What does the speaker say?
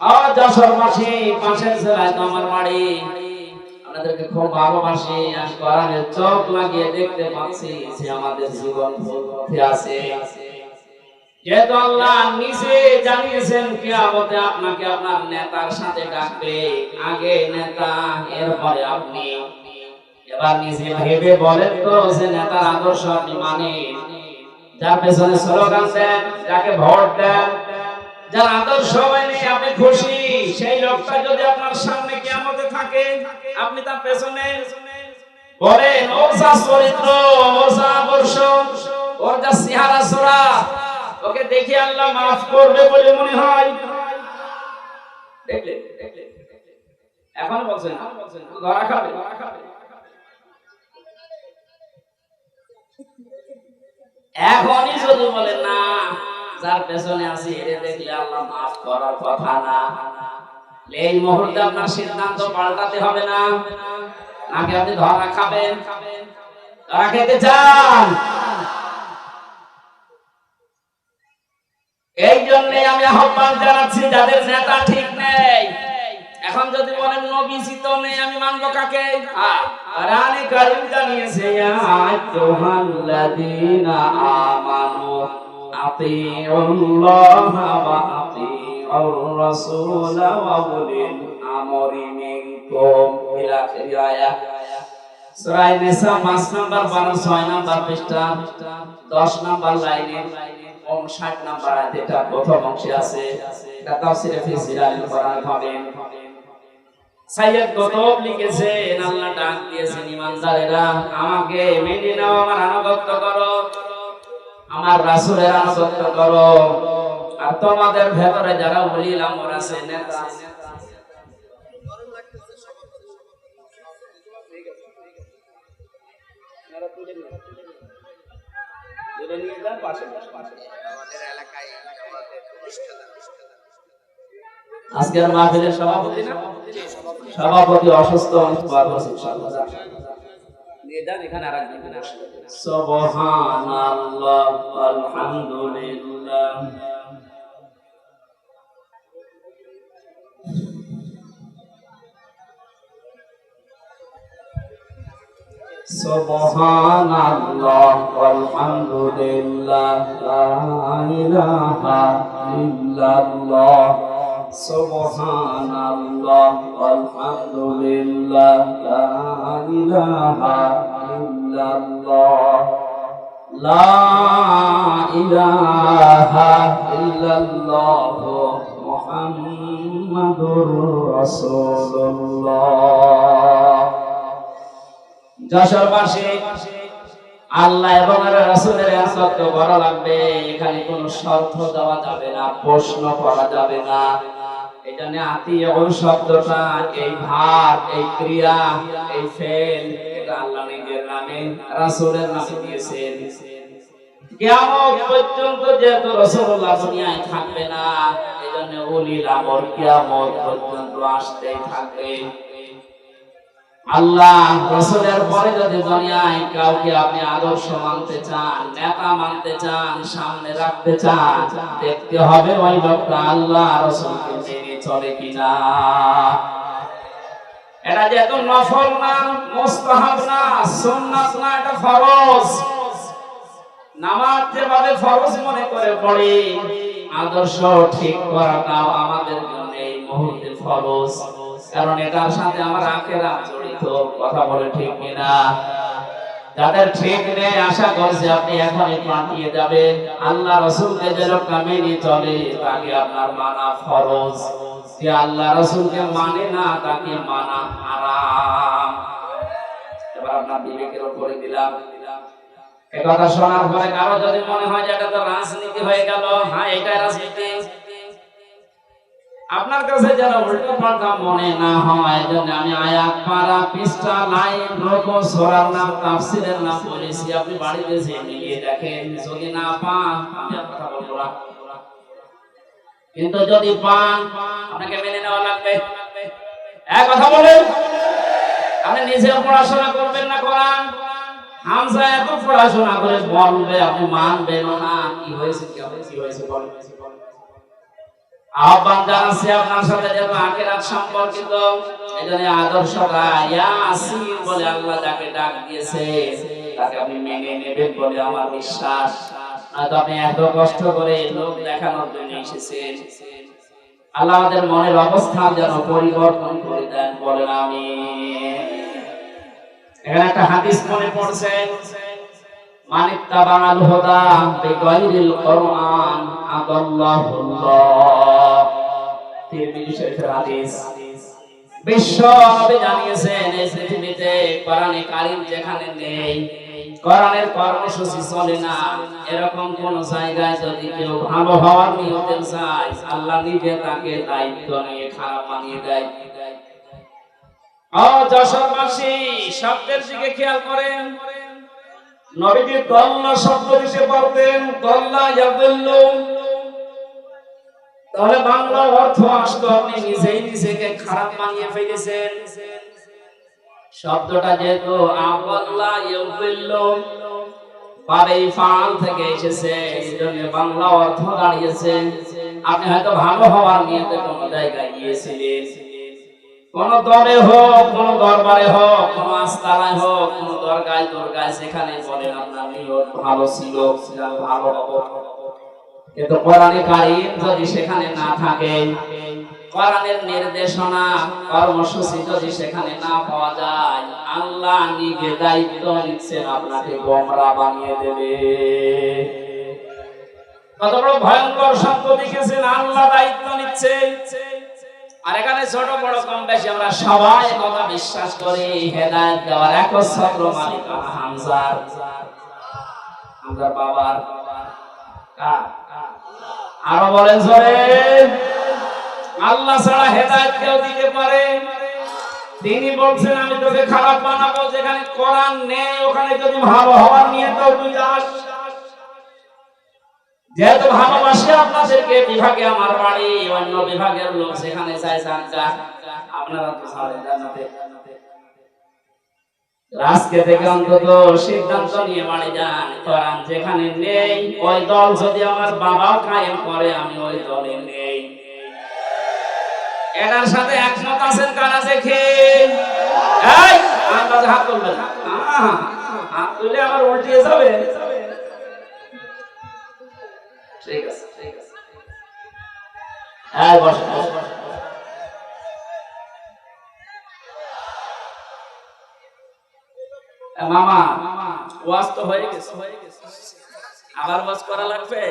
আর যশোরবাসী পাশের জেলায় তো আমার বাড়ি। আপনাদেরকে খুব ভালোবাসি, আমি কোরআনের চোখ লাগিয়ে দেখতে পাচ্ছি যে আমাদের জীবন পথে আছে। যেহেতু আল্লাহ নিজে জানিয়েছেন, কিয়ামতে আপনাকে আপনার নেতার সাথে ডাকবে। আগে নেতা, এরপরে আপনি। এবার নিজে ভেবে বলেন তো যে নেতার আদর্শ আপনি মানেন। যার পেছনে স্লোগান দেন, যাকে ভোট দেন যার আদর্স মানে আপনি খুশি? সেই লোকটা যদি আপনার সামনে কিয়ামতে থাকে, আপনি তার পেছনে বলেন ওর চরিত্র ওর আদর্শ ওর যা চেহারা সোরা ওকে দেখে আল্লাহ মাফ করবে বলে মনে হয়। এখন বলছেন এখনই যদি বলেন না যার পেছনে আছি, এরে দেখলে আল্লাহ মাফ করার কথা না। এই মুহূর্তে আপনার সিদ্ধান্ত পাল্টাতে হবে না। নাকি আপনি ধরা খাবেন? ধরা খেতে চান? এই জন্য আমি আহ্বান জানাচ্ছি, যাদের নেতা ঠিক নেই। এখন যদি বলেন, নবী তো নেই, আমি মানবো কাকে? কোরআনে কারীম জানিয়েছে ইয়া আইয়ুহাল্লাযীনা আমানু। আতিউল্লাহ ওয়া আতিউর রাসূল ওয়া উলিল আমরি মিনকুম। ইলা আখির সূরা নিসা 5 নাম্বার 12 6 নাম্বার পৃষ্ঠা 10 নাম্বার লাইনে 59 নাম্বার আয়াতে এটা প্রথম অংশে আছে, এটা তাফসীরে ফি জিলালিল কোরআন পাবেন। সাইয়্যদ কুতুব লিখেছেন, আল্লাহ ডাক দিয়েছেন ইমানদারেরা, আমাকে মেনে নাও, আমার আনুগত্য করো। আমার রাসূলের আনুগত্য করো। আর তোমাদের ভেতরে যারা ওলিল আমর আছে নেতা আজকের মাহফিলের সভাপতি না? সভাপতি অসুস্থ বার বছর ইনশাআল্লাহ নিয়ে যান এখানে আর একজন সুবহানাল্লাহ আলহামদুলিল্লাহ সুবহানাল্লাহ, আলহামদুলিল্লাহ আল্লাহ এবং রাসূলের করা লাগবে, এখানে কোনো শর্ত দেওয়া যাবে না, প্রশ্ন করা যাবে না। জন্য আত্মীয় শব্দটা, এই ভাব এই ক্রিয়া, এই ফেল, এটা আল্লাহ নিজের নামে, রাসূলের নামে দিয়েছেন। কিয়ামত পর্যন্ত রাসূলুল্লাহ দুনিয়ায় থাকবে না এই জন্য উলিল আমর কিয়ামত পর্যন্ত আসতেই থাকবে। আল্লাহ পরে যদি দুনিয়ায় কাউকে আপনি আদর্শ মানতে চান, নেতা মানতে চান, সামনে রাখতে চান, দেখতে হবে ওই লোকটা আল্লাহ রসুলকে মেনে চলে কিনা? এটা যেহেতু নফল না, মুস্তাহাব না, সুন্নাত না, এটা ফরজ। নামাজ যেভাবে ফরজ মনে করে পড়ে, আদর্শ ঠিক করাটাও আমাদের জন্য এই মুহূর্তে ফরজ। কারণ এটার সাথে আমার জড়িত, কথা বলে ঠিক কিনা? যাদের ঠিক নেই, আশা করছে আপনি এখনই পাঠিয়ে যাবেন। আল্লাহ রসুলকে যেরকম মেনে চলে, তাকে আপনার মানা ফরজ। যে আল্লাহ রসুলকে মানে না, তাকে মানা হারাম। এবার আপনার বিবেকের উপরে দিলাম। কথা শোনার পরে কারও যদি মনে হয় যে এটা তো রাজনীতি হয়ে গেল হ্যাঁ এটাই রাজনীতি। আপনার কাছে যেন উল্টো পাল্টা মনে না হয় জন্য আমি আয়াত পারা পৃষ্ঠা, লাইন রকম সোরার নাম, তাফসিরের নাম বলেছি। আপনি বাড়িতে যেয়ে মিলিয়ে দেখেন, যদি না পান, আমি কথা বলব না। কিন্তু যদি পান, আপনাকে মেনে নেওয়া লাগবে। এক কথা বলেন, আপনি নিজেও পড়াশোনা করবেন না কোরআন? হামজা এত পড়াশোনা করে বলবে, আপনি মানবেন না। কি হয়েছে কি হয়েছে কি হয়েছে, বলেন। আহ্বান জানাচ্ছি আপনার সাথে যেন আখেরাত সম্পর্কিত। বলে আল্লাহ যাকে ডাক দিয়েছে, তাকে আপনি মেনে নেবেন বলে আমার বিশ্বাস। নয়তো আপনি এত কষ্ট করে লোক দেখানোর জন্য এসেছেন। আল্লাহ আমাদের মনের অবস্থান যেন পরিবর্তন করে দেন, বলেন আমি এখানে একটা হাদিস মনে পড়ছে মানিত্তাবাল হুদা বিগাইরিল কোরআন আদাল্লাহুল্লাহ। তিরমিজি শরীফের হাদিস। বিশ্ব জানিয়েছেন, এই পৃথিবীতে কোরআনে কারীম যেখানে নেই কোরআনের কর্মসূচি চলে না। এরকম কোন জায়গায় যদি কেউ ভালো হওয়ার নিয়তে চায় আল্লাহ নিজে তাকে দায়িত্ব নিয়ে খারাপ বানিয়ে দেয়। তাহলে বাংলা অর্থ আসতো, আপনি নিজেই খারাপ বানিয়ে ফেলেছেন। শব্দটা যেহেতু ফাল থেকে এসেছে বাংলা অর্থ দাঁড়িয়েছে। আপনি হয়তো ভালো হওয়ার কোন জায়গায় গিয়েছিলেন। কোন দরে হোক, কোন দরবারে হোক, কোন আস্তানায় হোক, কোন দরগায় দরগায় সেখানে আপনার ভালো ছিল ভালো কিন্তু কারিম যদি সেখানে না থাকে কোরআনের নির্দেশনা, কর্মসূচি যদি সেখানে না পাওয়া যায়, আল্লাহ নিজে দায়িত্ব নিচ্ছেন, আপনাকে গোমরা বানিয়ে দেবে। কত বড় ভয়ঙ্কর শব্দ আল্লাহ দায়িত্ব নিচ্ছে আর এখানে ছোট, বড়, কম বেশি আমরা সবাই কথা বিশ্বাস করি, হেদায়ত দেওয়ার মালিক হামজার হামজার বাবার? আরও বলেন আল্লাহ ছাড়া হেদায়ত কেউ দিতে পারে? তিনি বলছেন, আমি তোকে খারাপ বানাবো, যেখানে কোরআন নেই, ওখানে যদি ভালো হওয়ার নিয়ে তো তুই যাস। যেহেতু ভালোবাসি আপনাদেরকে, বিভাগে আমার বাড়ি, অন্য বিভাগের লোক সেখানে চাই যান, যাক। আপনারা তো ছাড়েন জান্নাতে। আজকে থেকে অন্তত সিদ্ধান্ত নিয়ে বাড়ি যান। কোরআন যেখানে নেই, ওই দল যদি আমার বাবাও কায়েম করে, আমি ওই দলে নেই। এটার সাথে একমত আছেন কারা দেখে? মামা, ওয়াজ তো হয়ে গেছে। আবার ওয়াজ করা লাগবে?